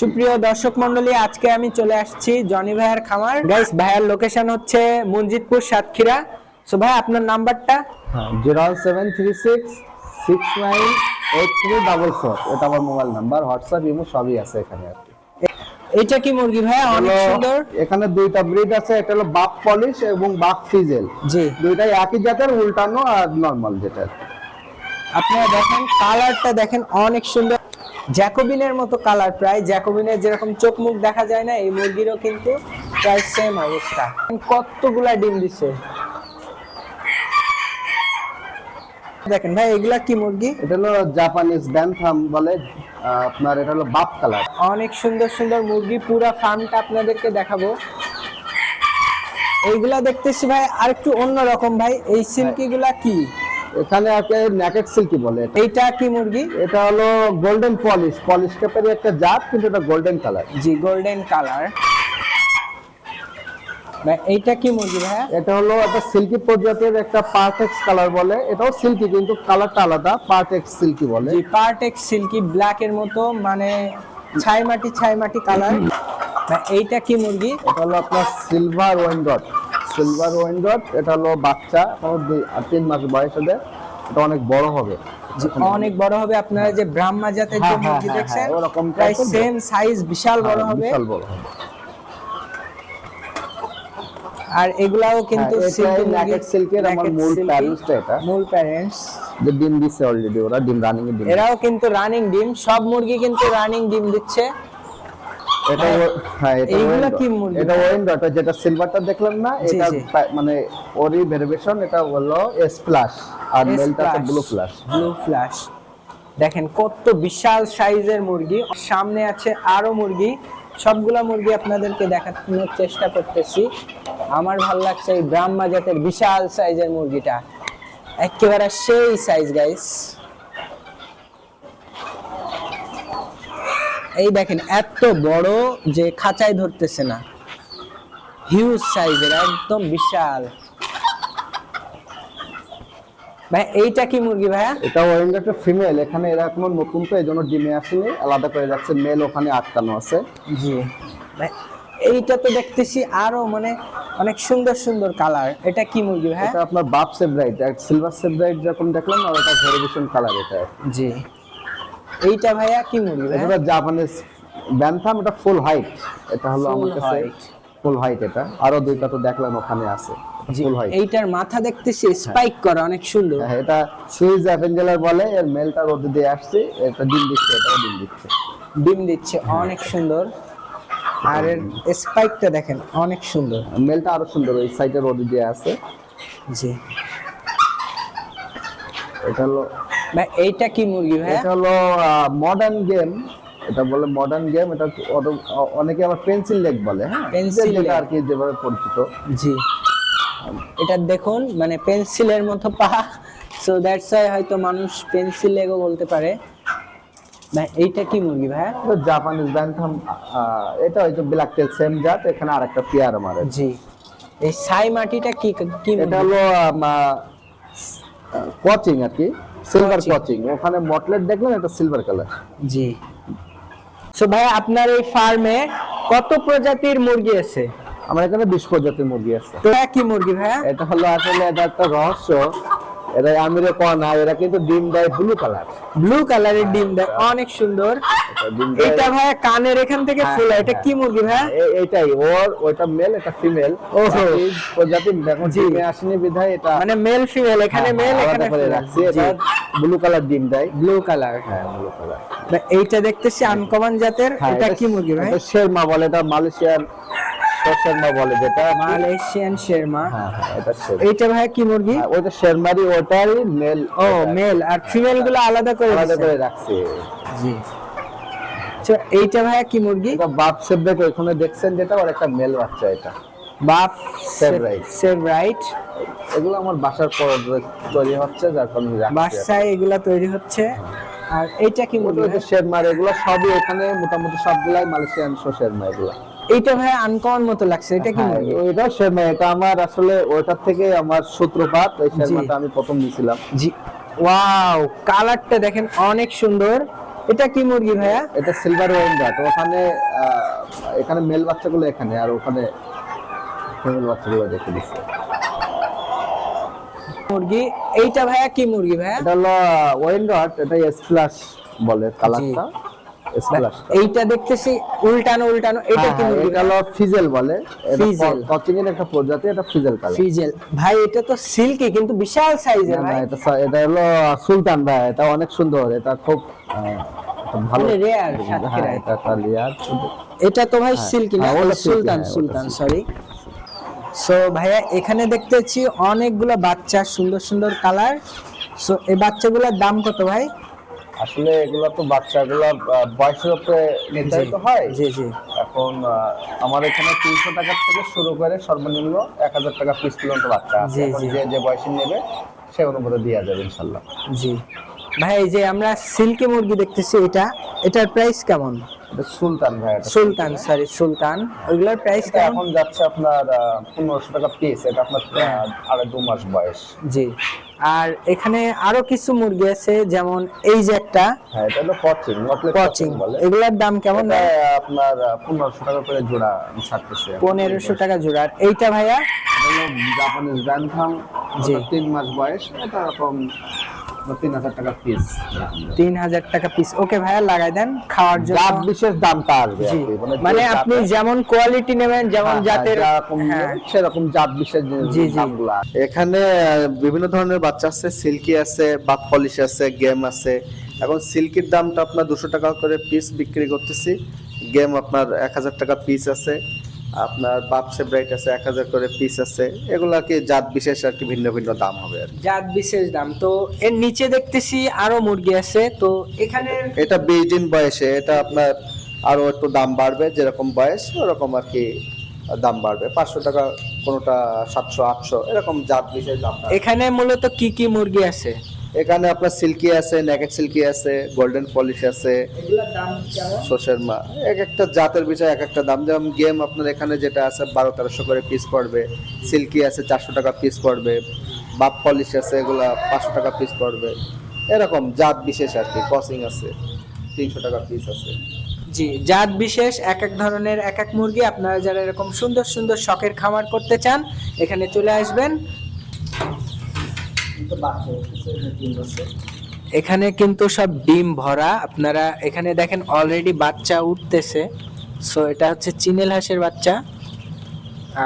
সুপ্রিয় দর্শক মন্ডলী আজকে আমি চলে আসছি জনি ভাইয়ার খামার। গাইস ভাইয়ার লোকেশন হচ্ছে মঞ্জিতপুর সাতক্ষীরা। সো ভাই আপনার নাম্বারটা? Zero seven three six six nine eight three double four. এটা আমার মোবাইল নাম্বার হোয়াটসঅ্যাপ ইমো সবই আছে এখানে আর কি। এইটা কি মুরগি ভাই অনেক সুন্দর। এখানে দুইটা ব্রিড আছে এটা হলো বাপ পলিশ এবং বাপ ফিজেল জি। দুইটাই একই জাতের উল্টানো আর নর্মাল যেটা আপনারা দেখেন কালারটা দেখেন অনেক সুন্দর। জ্যাকোবিনের মতো কালার প্রায় জ্যাকোবিনের যেরকম চোখ মুখ দেখা যায় না এই মুরগিরও কিন্তু প্রায় সেম অবস্থা। কতগুলা ডিম দিছে? দেখেন ভাই এগুলা কি মুরগি? এটা হলো জাপানিজ ব্যানথাম বলে আপনার এটা হলো বাপ কালার অনেক সুন্দর সুন্দর মুরগি পুরো ফার্মটা আপনাদেরকে দেখাবো। এইগুলা দেখতেছি ভাই আর একটু অন্যরকম ভাই এই সিল্কি গুলা কি? এখানে আছে নেকেট সিল্কি বলে। এইটা কি মুরগি? এটা হলো গোল্ডেন পলিশ পলিশ কেপের একটা জাত কিন্তু এটা golden colour ji golden colour এইটা কি মুরগি ভাইয়া? এটা হলো একটা সিল্কি প্রজাতির একটা পার্টেক্স কালার বলে। এটাও সিল্কি কিন্তু কালারটা আলাদা পার্টেক্স সিল্কি বলে। জি পার্টেক্স সিল্কি ব্ল্যাক এর মতো মানে ছাই মাটি ছাই মাটি কালার এইটা কি মুরগি? এটা হলো আপনার সিলভার ওয়েন্ডট সিলভার ওয়েন্ডট এটা হলো বাচ্চা এখনও দুই আর তিন মাস বয়স ওদের এটা অনেক বড় হবে। অনেক বড় হবে আপনারা যে ব্রাহ্মা জাতের যে হ্যাঁ, মুরগি হ্যাঁ, দেখছেন? হ্যাঁ, ওরকম প্রায় সেম সাইজ বিশাল বড় হবে। বিশাল বড় হবে। আর এগুলাও কিন্তু silk-এর আমার মূল parents-টা এটা। মূল প্যারেন্টস যে ডিম দিচ্ছে অলরেডি ওরা ডিম রানিং ডিম এরাও কিন্তু রানিং ডিম সব মুরগি কিন্তু রানিং ডিম দিচ্ছে। এটা হ্যাঁ এটা এইগুলা কি মুরগি? এটা ওয়েন্ডট যেটা সিলভারটা দেখলাম না এটা মানে ওরই ভেরিয়েশন এটা হলো এস প্লাস আর মেলটা ব্লু প্লাস ব্লু ফ্ল্যাশ দেখেন কত বিশাল সাইজের মুরগি। সামনে আছে আরও মুরগি। সবগুলা মুরগি আপনাদেরকে দেখানোর চেষ্টা করতেছি। আমার ভালো লাগছে এই ব্রাহ্মা জাতের বিশাল সাইজের মুরগিটা। একেবারে সেই সাইজ গাইস এই দেখেন এত বড় যে খাঁচায় ধরতেছে না। হিউজ সাইজের একদম বিশাল। ভাই এইটা কি মুরগি ভাইয়া? এটা ওয়েন্ডট ফিমেল এখানে এরা এখনও নতুন তো এই জন্য ডিমে আসেনি আলাদা করে রাখছে মেল ওখানে আটকানো আছে। জি। ভাই, এইটা তো দেখতেছি আরও মানে অনেক সুন্দর সুন্দর কালার এটা কি মুরগি ভাই এটা আপনার বাপ সেব্রাইট সিলভার সেব্রাইট যখন দেখলাম না ওটা ভেরিয়েশন কালার এটা। জি। এইটা ভাইয়া কি মুরগি ভাই এটা জাপানিজ ব্যানথাম এটা ফুল হাইট এটা হলো আমার কাছে ফুল হাইট এটা। আরও দুইটা তো দেখলাম ওখানে আছে। ফুল হাইট এইটার মাথা দেখতেছি স্পাইক করা অনেক সুন্দর। হ্যাঁ এটা সুইজ অ্যাভেঞ্জেলার বলে এর মেলটা রোদে দিয়ে আসছে এটা ডিম দিচ্ছে এটাও ডিম দিচ্ছে। ডিম দিচ্ছে অনেক সুন্দর। আর এর স্পাইকটা দেখেন অনেক সুন্দর। মেলটা আরও সুন্দর ওই সাইডে রোদে দিয়ে আছে। জি। এটা হলো ভাই এইটা কি মুরগি ভাই? এটা হলো মডার্ন গেম এটা বলে মডার্ন গেম এটা অনেকে আবার পেন্সিল লেগ বলে হ্যাঁ? Pencil leg। আর কি যেভাবে পরিচিত। জি। এটা দেখুন মানে পেন্সিলের মতো পা। সো দ্যাটস ওয়াই হয়তো মানুষ পেন্সিল লেগও বলতে পারে। ভাই এইটা কি মুরগি ভাই? জাপানিজ ব্যান্থাম এটা হয়তো ব্ল্যাক টেল সেম জাত এখানে আরেকটা পেয়ার আছে। জি। এই সাই মাটিটা কি কি এটা হলো কোচিং আর কি। সিলভার কোচিং ওখানে মটলেট দেখলেন এটা সিলভার কালার জি। সো ভাই আপনার এই ফার্মে কত প্রজাতির মুরগি আছে? আমার এখানে বিশ প্রজাতির মুরগি আছে। তো কি মুরগি ভাই এটা হলো আসলে এটা একটা রহস্য। এরা আমিরে কোয়া না এরা কিন্তু ডিম দেয় ব্লু কালার ব্লু কালারের ডিম দেয় অনেক সুন্দর। এটা ভাই কানের এখান থেকে হ্যাঁ, ফুল এটা। কি মুরগি ভাই ওর ওইটা মেল এটা ফিমেল ওহো। প্রজাতি। ডিমে আসেনি বিধায় এটা মানে মেল ফিমেল এখানে মেল এখানে রাখছি এটা ব্লু কালার ডিম দেয় ব্লু কালার হ্যাঁ ব্লু কালার এইটা দেখতেছি আনকমন জাতের এটা কি মুরগি ভাই? শেরমা বলে এটা মালয়েশিয়ার শেরমা বলে যেটা। Malaysian serama. হ্যাঁ হ্যাঁ এইটা ভাই কি মুরগি? ওইটা শেরমারি ওটারই মেল ও মেল আর ফিমেলগুলো আলাদা করে আলাদা করে রাখছে। জি। তো এইটা ভাই কি মুরগি? এটা বাপ ওইখানে দেখছেন যেটা একটা মেল বাচ্চা এটা। বাপ এগুলো আমার বাসার পর তৈরি হচ্ছে যার কারণে। বাসায় এগুলা তৈরি হচ্ছে। আর এইটা কি মুরগি শেরমার এগুলো সবই এখানে মোটামুটি সবগুলাই মালয়েশিয়ান শেরমা এগুলো। এইটা ভাই আনকমন মতো লাগছে। এটা কি হ্যাঁ, মুরগি? ওইটা শেরমা এটা আমার আসলে ওইটার থেকে আমার সূত্রপাত। এই শেরমাটা আমি প্রথম নিয়েছিলাম জি। ওয়াও কালারটা দেখেন অনেক সুন্দর। এটা কি মুরগি ভাইয়া? এটা সিলভার ওয়েন্ডার ওখানে এখানে মেল বাচ্চাগুলো এখানে আর ওখানে ফিমেল বাচ্চাগুলো দেখে দিচ্ছে মুরগি এইটা ভাইয়া কি মুরগি ভাইয়া? এটা হলো ওয়েন্ডার এটা এস প্লাস বলে কালারটা এইটা দেখতেছি উল্টানো উল্টানো এটা কি মুরগি এটা হলো ফিজেল বলে। ফিজেল। কচিং এর একটা প্রজাতি এটা ফিজেল কালার ফিজেল ভাই এটা তো সিল্কি কিন্তু বিশাল সাইজের ভাই। এটা এটা হলো সুলতান ভাই। এটা অনেক সুন্দর। এটা খুব ভালো। হ্যাঁ এটা একটা লেয়ার এটা তো ভাই সিল্কি না হ্যাঁ, সুলতান হ্যাঁ, সুলতান সরি সো ভাইয়া এখানে দেখতেছি অনেকগুলো বাচ্চা সুন্দর সুন্দর কালার সো এই বাচ্চাগুলোর দাম কত ভাই? আসলে এগুলো তো বাচ্চাগুলো বয়সের উপরে নির্ধারিত হয়। জি জি। এখন আমার এখানে তিনশো টাকা থেকে শুরু করে সর্বনিম্ন এক হাজার টাকা পিস পর্যন্ত বাচ্চা আছে। যে যে বয়সে নেবে সে অনুমতি দেওয়া যাবে ইনশাল্লাহ। জি। ভাই এই যে আমরা সিল্কি মুরগি দেখতেছি এটা এটার প্রাইস কেমন? সুলতান ভাই সুলতান সরি সুলতান। ওইগুলোর প্রাইস এখন যাচ্ছে আপনার পনেরোশো টাকা পিস এটা আপনার হ্যাঁ। আহ, আড়াই দু মাস বয়স। জি। আর এখানে আরও কিছু মুরগি আছে যেমন এই যে একটা। হ্যাঁ এটা হলো পচিং পচিং এগুলোর দাম কেমন আপনার পনেরোশো টাকা করে জোড়া ছাড়তেছে পনেরোশো টাকা জোড়া। আর এইটা ভাইয়া? জাপানিজ র্যানথাম জি। তিন মাস বয়স এটা এরকম তিন হাজার টাকা পিস তিন হাজার টাকা পিস ওকে ভাইয়া লাগাই দেন। খাওয়ার জন্য জাত বিশেষ দামটা আসবে জি। আর কি। যে মানে আপনি যেমন কোয়ালিটি নেবেন যেমন হ্যাঁ, জাতের হ্যাঁ, হ্যাঁ। সেরকম জাত বিশেষ। দামগুলো এখানে বিভিন্ন ধরনের বাচ্চা আছে সিল্কি আছে বাপ পলিশ আছে গেম আছে। এখন সিল্কির দামটা আপনার দুশো টাকা করে পিস বিক্রি করতেছি। গেম আপনার এক হাজার টাকা পিস আছে। আপনার বাপ সেব্রাইট আছে এক হাজার করে পিস আছে এগুলো আর কি জাত বিশেষ আর কি ভিন্ন ভিন্ন দাম হবে আর জাত বিশেষ দাম। তো এর নিচে দেখতেছি আরও মুরগি আছে তো এখানে এটা বিশ দিন বয়সে এটা আপনার আরও একটু দাম বাড়বে যেরকম বয়স ওরকম আর কি দাম বাড়বে। পাঁচশো টাকা কোনোটা সাতশো আটশো এরকম জাত বিশেষ দাম এখানে মূলত কি কি মুরগি আছে? এখানে আপনার সিল্কি আছে নেকেট সিল্কি আছে গোল্ডেন পলিশ আছে সোসের মা, এক একটা জাতের বিষয়, এক একটা দাম। যেমন গেম আপনার এখানে যেটা আছে, বারো তেরোশো করে পিস পড়বে। সিল্কি আছে, চারশো টাকা পিস পড়বে। বাপ পলিশ আছে, এগুলা পাঁচশো টাকা পিস পড়বে। এরকম জাত বিশেষ আর কি, কসিং আছে, তিনশো টাকা পিস আছে। জি, জাত বিশেষ, এক এক ধরনের, এক এক মুরগি। আপনারা যারা এরকম সুন্দর সুন্দর শখের খামার করতে চান, এখানে চলে আসবেন। এখানে কিন্তু সব ডিম ভরা। আপনারা এখানে দেখেন অলরেডি বাচ্চা উঠতেছে। সো এটা হচ্ছে চিনেল হাঁসের বাচ্চা।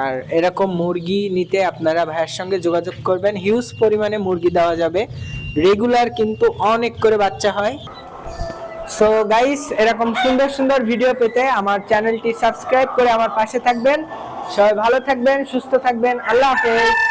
আর এরকম মুরগি নিতে আপনারা ভাইয়ের সঙ্গে যোগাযোগ করবেন। হিউজ পরিমাণে মুরগি দেওয়া যাবে। রেগুলার কিন্তু অনেক করে বাচ্চা হয়। সো গাইস এরকম সুন্দর সুন্দর ভিডিও পেতে আমার চ্যানেলটি সাবস্ক্রাইব করে আমার পাশে থাকবেন। সবাই ভালো থাকবেন, সুস্থ থাকবেন। আল্লাহ হাফেজ।